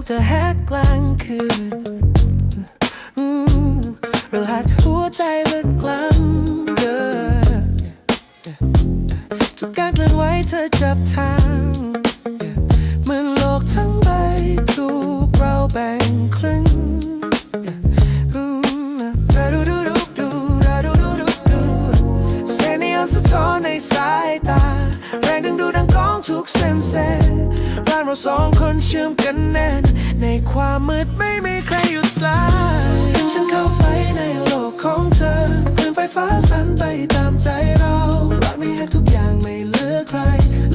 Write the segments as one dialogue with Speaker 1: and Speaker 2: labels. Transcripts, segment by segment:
Speaker 1: กเธอืมเราหัสหัวใจลึกล้ำเดินทุกการเคลื่อนไหวเธอจับทางเหมือนโลกทั้งใบถูกเราแบ่ง เราสองคนเชื่อมกันแน่น ในความมืดไม่มีใครหยุดไล่ดึงฉันเข้าไปในโลกของเธอคลื่นไฟฟ้าสั่นไปตามใจเรารักนี้ให้ทุกอย่างไม่เหลือใคร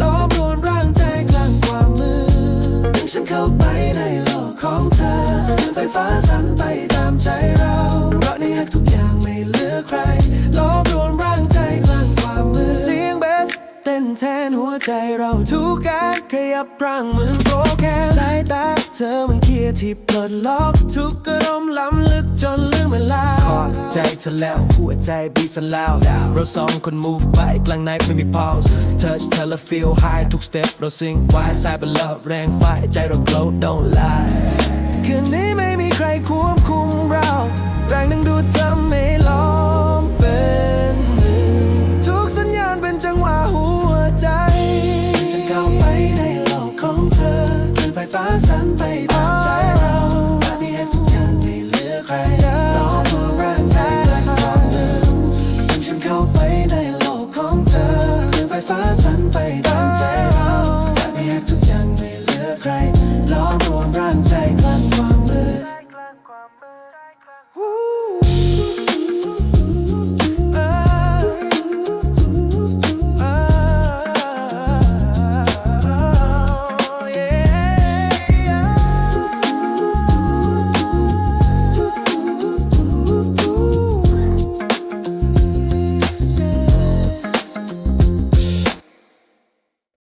Speaker 1: ล้อมรวมร่างใจกลางความมืดดึงฉันเข้าไปในโลกของเธอคลื่นไฟฟ้าสั่นไปตามใจเรารักนี้ให้ทุก นแทนหัวใจเราทุกการขยับร่างเหมือนโปรแกรมสายตาเธอมันเคลียร์ที่ปลดล็อก ทุกกระดมล้ำลึกจนลืมเวลา
Speaker 2: ขอใจเธอแล้วหัวใจบีสั่นแล้ว เราสองคน move ไปกลางไนไม่มี pause touch เธอแล้ว feel high ทุก step เรา sing ไว้สายเป็น love แรงไฟใจเรา glow don't lie
Speaker 1: คืนนี้ไม่มีใครควบคุมเรา คลื่น